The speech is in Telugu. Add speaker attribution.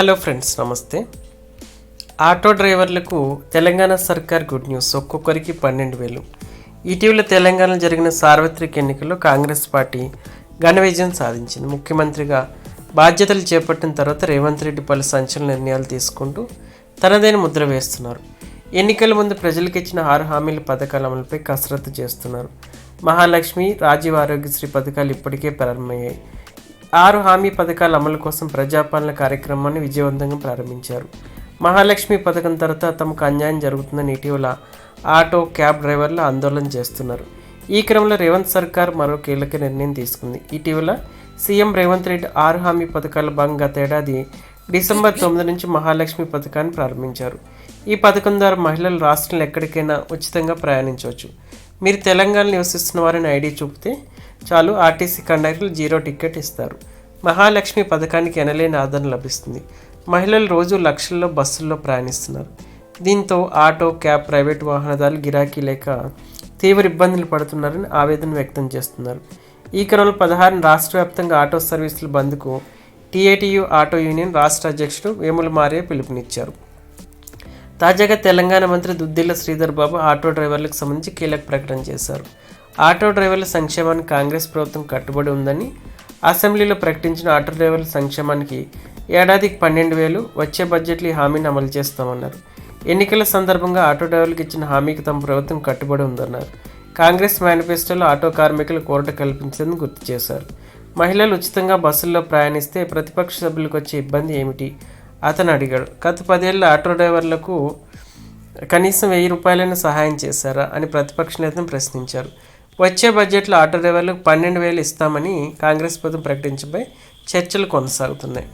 Speaker 1: హలో ఫ్రెండ్స్ నమస్తే. ఆటో డ్రైవర్లకు తెలంగాణ సర్కార్ గుడ్ న్యూస్. ఒక్కొక్కరికి పన్నెండు వేలు. ఇటీవల తెలంగాణలో జరిగిన సార్వత్రిక ఎన్నికల్లో కాంగ్రెస్ పార్టీ ఘన విజయం సాధించింది. ముఖ్యమంత్రిగా బాధ్యతలు చేపట్టిన తర్వాత రేవంత్ రెడ్డి పలు సంచలన నిర్ణయాలు తీసుకుంటూ తనదైన ముద్ర వేస్తున్నారు. ఎన్నికల ముందు ప్రజలకు ఇచ్చిన ఆరు హామీల పథకాల అమలుపై కసరత్తు చేస్తున్నారు. మహాలక్ష్మి రాజీవ్ ఆరోగ్యశ్రీ పథకాలు ఇప్పటికే ప్రారంభమయ్యాయి. ఆరు హామీ పథకాల అమలు కోసం ప్రజాపాలన కార్యక్రమాన్ని విజయవంతంగా ప్రారంభించారు. మహాలక్ష్మి పథకం తర్వాత తమకు అన్యాయం జరుగుతుందని ఇటీవల ఆటో క్యాబ్ డ్రైవర్లు ఆందోళన చేస్తున్నారు. ఈ క్రమంలో రేవంత్ సర్కార్ మరో కీలక నిర్ణయం తీసుకుంది. ఇటీవల సీఎం రేవంత్ రెడ్డి ఆరు హామీ పథకాల భాగంగా గత ఏడాది డిసెంబర్ తొమ్మిది నుంచి మహాలక్ష్మి పథకాన్ని ప్రారంభించారు. ఈ పథకం ద్వారా మహిళలు రాష్ట్రంలో ఎక్కడికైనా ఉచితంగా ప్రయాణించవచ్చు. మీరు తెలంగాణ నివసిస్తున్న వారిని ఐడి చూపితే చాలు ఆర్టీసీ కండక్టర్లు జీరో టికెట్ ఇస్తారు. మహాలక్ష్మి పథకానికి ఎనలేని ఆదరణ లభిస్తుంది. మహిళలు రోజు లక్షల్లో బస్సుల్లో ప్రయాణిస్తున్నారు. దీంతో ఆటో క్యాబ్ ప్రైవేట్ వాహనదారులు గిరాకీ లేక తీవ్ర ఇబ్బందులు పడుతున్నారని ఆవేదన వ్యక్తం చేస్తున్నారు. ఈ క్రమంలో పదహారున రాష్ట్ర వ్యాప్తంగా ఆటో సర్వీసుల బంద్కు టీఏటీయూ ఆటో యూనియన్ రాష్ట్ర అధ్యక్షుడు వేముల మారే పిలుపునిచ్చారు. తాజాగా తెలంగాణ మంత్రి దుద్దిల్ల శ్రీధర్ బాబు ఆటో డ్రైవర్లకు సంబంధించి కీలక ప్రకటన చేశారు. ఆటో డ్రైవర్ల సంక్షేమానికి కాంగ్రెస్ ప్రభుత్వం కట్టుబడి ఉందని అసెంబ్లీలో ప్రకటించిన ఆటో డ్రైవర్ల సంక్షేమానికి ఏడాదికి పన్నెండు వేలు వచ్చే బడ్జెట్లో ఈ హామీని అమలు చేస్తామన్నారు. ఎన్నికల సందర్భంగా ఆటో డ్రైవర్లకు ఇచ్చిన హామీకి తమ ప్రభుత్వం కట్టుబడి ఉందన్నారు. కాంగ్రెస్ మేనిఫెస్టోలో ఆటో కార్మికులు కోరట కల్పించేందుకు గుర్తు చేశారు. మహిళలు ఉచితంగా బస్సుల్లో ప్రయాణిస్తే ప్రతిపక్ష సభ్యులకు వచ్చే ఇబ్బంది ఏమిటి? అతను అడిగాడు. గత పదేళ్ళ ఆటో డ్రైవర్లకు కనీసం వెయ్యి రూపాయలైనా సహాయం చేశారా అని ప్రతిపక్ష నేతను ప్రశ్నించారు. వచ్చే బడ్జెట్లో ఆటో డ్రైవర్లకు పన్నెండు వేలు ఇస్తామని కాంగ్రెస్ ప్రభుత్వం ప్రకటించబై చర్చలు కొనసాగుతున్నాయి.